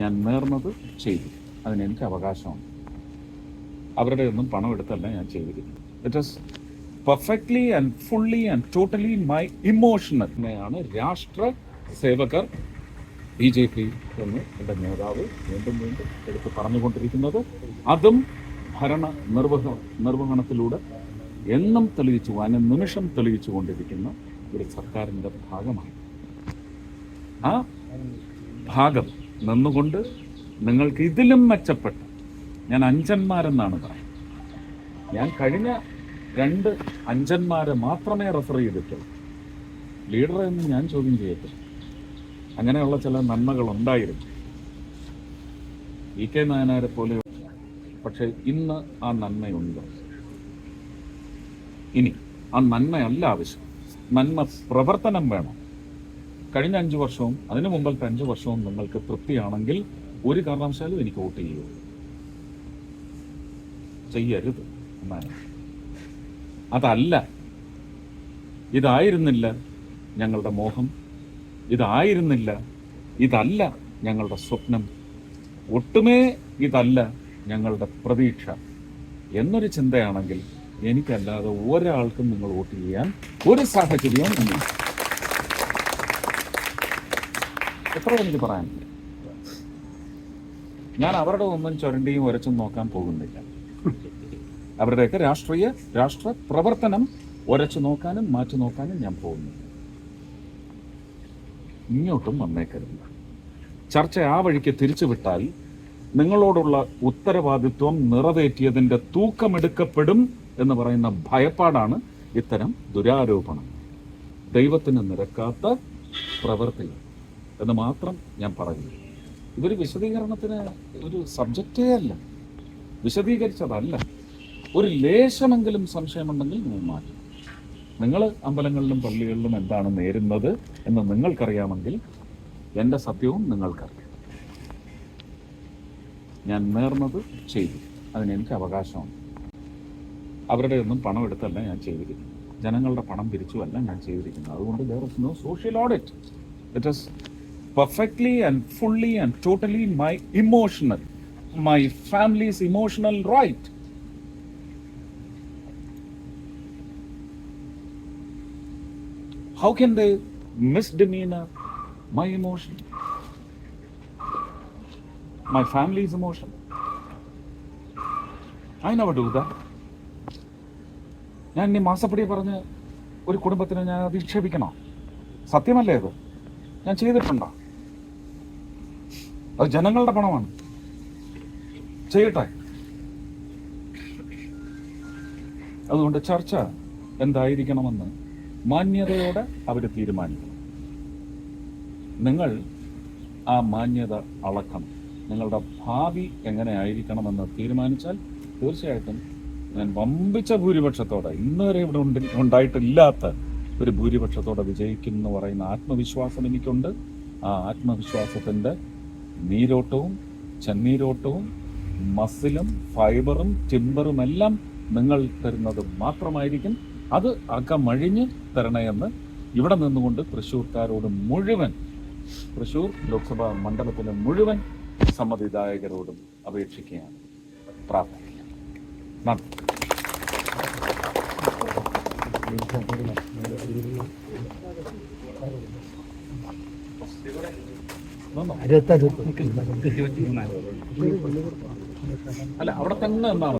ഞാൻ നേർന്നത് ചെയ്തു. അതിന് എനിക്ക് അവകാശമുണ്ട്. അവരുടെ ഒന്നും പണം എടുത്തല്ല ഞാൻ ചെയ്തിരിക്കുന്നത്. It is perfectly and fully and totally my emotional ആണ് രാഷ്ട്ര സേവകർ ബി ജെ പി എന്ന് എന്റെ നേതാവ് വീണ്ടും വീണ്ടും എടുത്ത് പറഞ്ഞുകൊണ്ടിരിക്കുന്നത്. അതും ഭരണ നിർവഹ നിർവഹണത്തിലൂടെ എന്നും തെളിയിച്ചു അന നിമിഷം തെളിയിച്ചു കൊണ്ടിരിക്കുന്ന ഒരു സർക്കാരിന്റെ ഭാഗമാണ്. ആ ഭാഗം നിന്നുകൊണ്ട് നിങ്ങൾക്ക് ഇതിലും മെച്ചപ്പെട്ട ഞാൻ അഞ്ചന്മാരെന്നാണ് പറയുന്നത്. ഞാൻ കഴിഞ്ഞ രണ്ട് അഞ്ചന്മാരെ മാത്രമേ റെഫർ ചെയ്തിട്ടുള്ളൂ. ലീഡർ എന്ന് ഞാൻ ചോദ്യം ചെയ്യത്തില്ല. അങ്ങനെയുള്ള ചില നന്മകൾ ഉണ്ടായിരുന്നു ഇ കെ നായനാരെ പോലെ. പക്ഷെ ഇന്ന് ആ നന്മയുണ്ട്. ഇനി ആ നന്മയല്ല ആവശ്യം. നന്മ പ്രവർത്തനം വേണം. കഴിഞ്ഞ അഞ്ച് വർഷവും അതിനു മുമ്പത്തെ അഞ്ച് വർഷവും നിങ്ങൾക്ക് തൃപ്തിയാണെങ്കിൽ ഒരു കാരണവശാലും എനിക്ക് വോട്ട് ചെയ്യൂ. ചെയ്യരുത് എന്നാണ് അതല്ല. ഇതായിരുന്നില്ല ഞങ്ങളുടെ മോഹം. ഇതായിരുന്നില്ല ഇതല്ല ഞങ്ങളുടെ സ്വപ്നം. ഒട്ടുമേ ഇതല്ല ഞങ്ങളുടെ പ്രതീക്ഷ. എന്നൊരു ചിന്തയാണെങ്കിൽ എനിക്കല്ലാതെ ഒരാൾക്കും നിങ്ങൾ വോട്ട് ചെയ്യാൻ ഒരു സാഹചര്യവും എത്ര എനിക്ക് പറയാൻ? ഞാൻ അവരുടെ ഒന്നും ചുരണ്ടിയും ഉരച്ചും നോക്കാൻ പോകുന്നില്ല. അവരുടെയൊക്കെ രാഷ്ട്രീയ രാഷ്ട്ര പ്രവർത്തനം ഉരച്ചു നോക്കാനും മാറ്റി നോക്കാനും ഞാൻ പോകുന്നില്ല. ഇങ്ങോട്ടും വന്നേക്കരുത്. ചർച്ച ആ വഴിക്ക് തിരിച്ചുവിട്ടാൽ നിങ്ങളോടുള്ള ഉത്തരവാദിത്വം നിറവേറ്റിയതിന്റെ തൂക്കമെടുക്കപ്പെടും എന്ന് പറയുന്ന ഭയപ്പാടാണ് ഇത്തരം ദുരാരോപണം. ദൈവത്തിന് നിരക്കാത്ത പ്രവൃത്തികൾ എന്ന് മാത്രം ഞാൻ പറയുന്നു. ഇതൊരു വിശദീകരണത്തിന് ഒരു സബ്ജക്റ്റേ അല്ല. വിശദീകരിച്ചതല്ല. ഒരു ലേശമെങ്കിലും സംശയമുണ്ടെങ്കിൽ നിങ്ങൾ മാറ്റും. നിങ്ങൾ അമ്പലങ്ങളിലും പള്ളികളിലും എന്താണ് നേരുന്നത് എന്ന് നിങ്ങൾക്കറിയാമെങ്കിൽ എന്റെ സത്യവും നിങ്ങൾക്കറിയാം. ഞാൻ നേർന്നത് ചെയ്തു. അതിനെനിക്ക് അവകാശമാണ് അവരുടെ ഒന്നും പണം എടുത്തല്ല ഞാൻ ചെയ്തിരിക്കുന്നത്. ജനങ്ങളുടെ പണം പിരിച്ചുമല്ല ഞാൻ ചെയ്തിരിക്കുന്നത്. അതുകൊണ്ട് there is no social audit it is perfectly and fully and totally my emotional my families emotional right How can they misdemeanor my emotion? My family's emotion? Never do that. ഞാൻ ഇനി മാസപ്പടി പറഞ്ഞ് ഒരു കുടുംബത്തിന് ഞാൻ അധിക്ഷേപിക്കണോ സത്യമല്ലേ ഇത് ഞാൻ ചെയ്തിട്ടുണ്ടോ അത് ജനങ്ങളുടെ പണമാണ്. ചെയ്യട്ടെ. അതുകൊണ്ട് ചർച്ച എന്തായിരിക്കണമെന്ന് മാന്യതയോടെ അവർ തീരുമാനിക്കണം. നിങ്ങൾ ആ മാന്യത അളക്കണം. നിങ്ങളുടെ ഭാവി എങ്ങനെ ആയിരിക്കണമെന്ന് തീരുമാനിച്ചാൽ തീർച്ചയായിട്ടും ഞാൻ വമ്പിച്ച ഭൂരിപക്ഷത്തോടെ ഇന്ന് വരെ ഇവിടെ ഉണ്ട് ഉണ്ടായിട്ടില്ലാത്ത ഒരു ഭൂരിപക്ഷത്തോടെ വിജയിക്കും എന്ന് പറയുന്ന ആത്മവിശ്വാസം എനിക്കുണ്ട്. ആ ആത്മവിശ്വാസത്തിന്റെ നീരോട്ടവും ചെന്നീരോട്ടവും മസിലും ഫൈബറും ടിമ്പറും എല്ലാം നിങ്ങൾ തരുന്നത് മാത്രമായിരിക്കും. അത് അകമഴിഞ്ഞ് തരണയെന്ന് ഇവിടെ നിന്നുകൊണ്ട് തൃശ്ശൂർക്കാരോട് മുഴുവൻ തൃശ്ശൂർ ലോക്സഭാ മണ്ഡലത്തിലെ മുഴുവൻ സമ്മതിദായകരോടും അപേക്ഷിക്കുകയാണ്. പ്രാർത്ഥിക്കുക നന്ദി. അല്ല അവിടെ തന്നെ എന്നാണ്